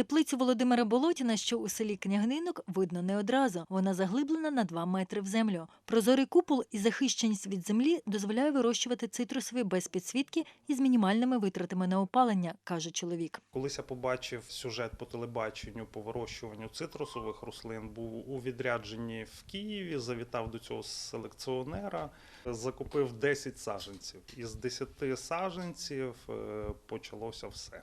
Теплицю Володимира Болотіна, що у селі Княгнинок, видно не одразу. Вона заглиблена на 2 метри в землю. Прозорий купол і захищеність від землі дозволяє вирощувати цитрусові без підсвітки і з мінімальними витратами на опалення, каже чоловік. Колись я побачив сюжет по телебаченню по вирощуванню цитрусових рослин, був у відрядженні в Києві, завітав до цього селекціонера, закупив 10 саджанців. Із 10 саджанців е, почалося все.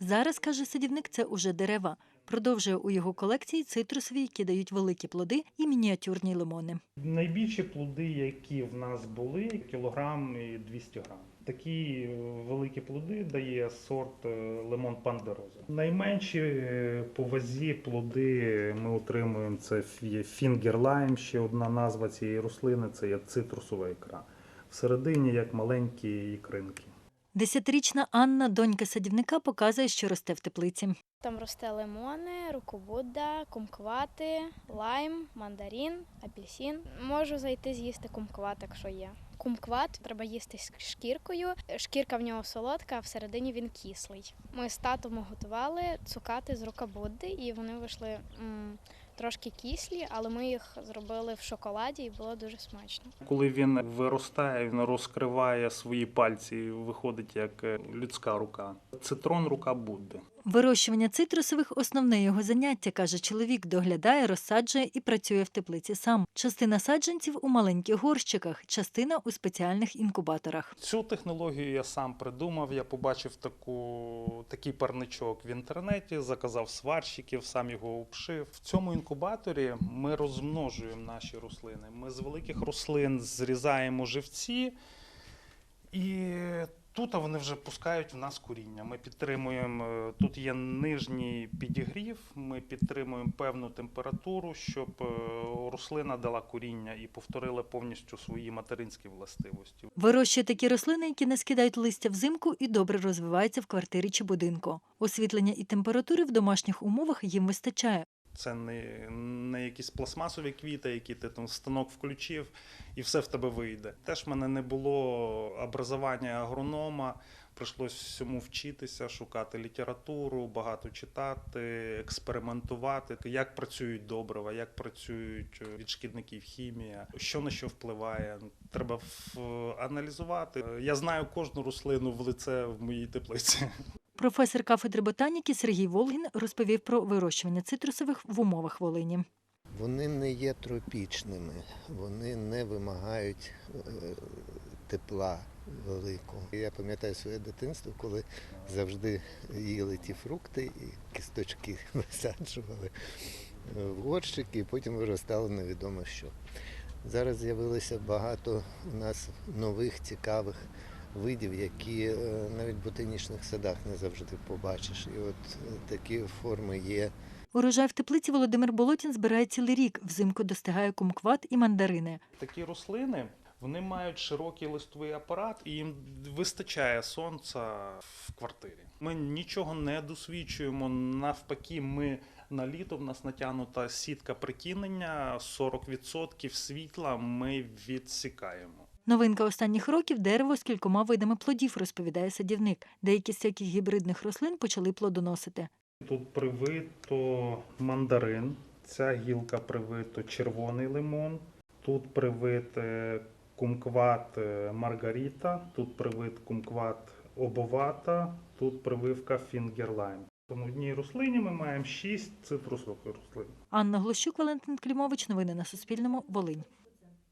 Зараз, каже садівник, це уже дерева. Продовжує у його колекції цитрусові, які дають великі плоди і мініатюрні лимони. Найбільші плоди, які в нас були, кілограм і 200 грам. Такі е, великі плоди дає сорт е, лимон пандероза. Найменші е, по вазі плоди ми отримуємо. Це фінгерлайм, ще одна назва цієї рослини це є цитрусова ікра. Всередині як маленькі ікринки. Десятирічна Анна, донька садівника, показує, що росте в теплиці. Там росте лимони, рукобудда, кумквати, лайм, мандарин, апельсин. Можу зайти з'їсти кумкват, якщо є. Кумкват треба їсти з шкіркою. Шкірка в нього солодка, а всередині він кислий. Ми з татом готували цукати з рукобудди, і вони вийшли трошки кислі, але ми їх зробили в шоколаді і було дуже смачно. Коли він виростає, він розкриває свої пальці, і виходить як е, людська рука. Цитрон рука Будди. Вирощування цитрусових основне його заняття, каже чоловік, доглядає, розсаджує і працює в теплиці сам. Частина саджанців у маленьких горщиках, частина у спеціальних інкубаторах. Цю технологію я сам придумав. Я побачив таку, такий парничок в інтернеті, заказав сварщиків, сам його обшив. В цьому інкубаторі ми розмножуємо наші рослини. Ми з великих рослин зрізаємо живці, і тут вони вже пускають в нас коріння. Ми підтримуємо е, тут є нижній підігрів. Ми підтримуємо певну температуру, щоб е, рослина дала коріння і повторила повністю свої материнські властивості. Вирощує такі рослини, які не скидають листя взимку і добре розвиваються в квартирі чи будинку. Освітлення і температури в домашніх умовах їм вистачає. Це не, не якісь пластмасові квіти, які ти там станок включив, і все в тебе вийде. Теж в мене не було образування агронома. Прийшлось всьому вчитися, шукати літературу, багато читати, експериментувати, як працюють добрива, як працюють від шкідників хімія, що на що впливає. Треба аналізувати. Я знаю кожну рослину в лице в моїй теплиці. Професор кафедри ботаніки Сергій Волгін розповів про вирощування цитрусових в умовах Волині. Вони не є тропічними, вони не вимагають е, тепла великого. Я пам'ятаю своє дитинство, коли завжди їли ті фрукти і кісточки висаджували в горщики, і потім виростало невідомо що. Зараз з'явилося багато у нас нових цікавих видів, які е, навіть в ботанічних садах не завжди побачиш. І от е, такі форми є. Урожай в теплиці Володимир Болотін збирає цілий рік. Взимку достигає кумкват і мандарини. Такі рослини вони мають широкий листовий апарат і їм вистачає сонця в квартирі. Ми нічого не досвідчуємо. Навпаки, ми на літо в нас натягнута сітка притінення, 40% світла ми відсікаємо. Новинка останніх років дерево з кількома видами плодів, розповідає садівник. Деякі з всяких гібридних рослин почали плодоносити. Тут привито мандарин, ця гілка привито червоний лимон, тут привит кумкват е, маргаріта, тут привит кумкват обовата, тут прививка фінгерлайн. В одній рослині ми маємо шість цитрусових рослин. Анна Глощук, Валентин Клімович. Новини на Суспільному. Волинь.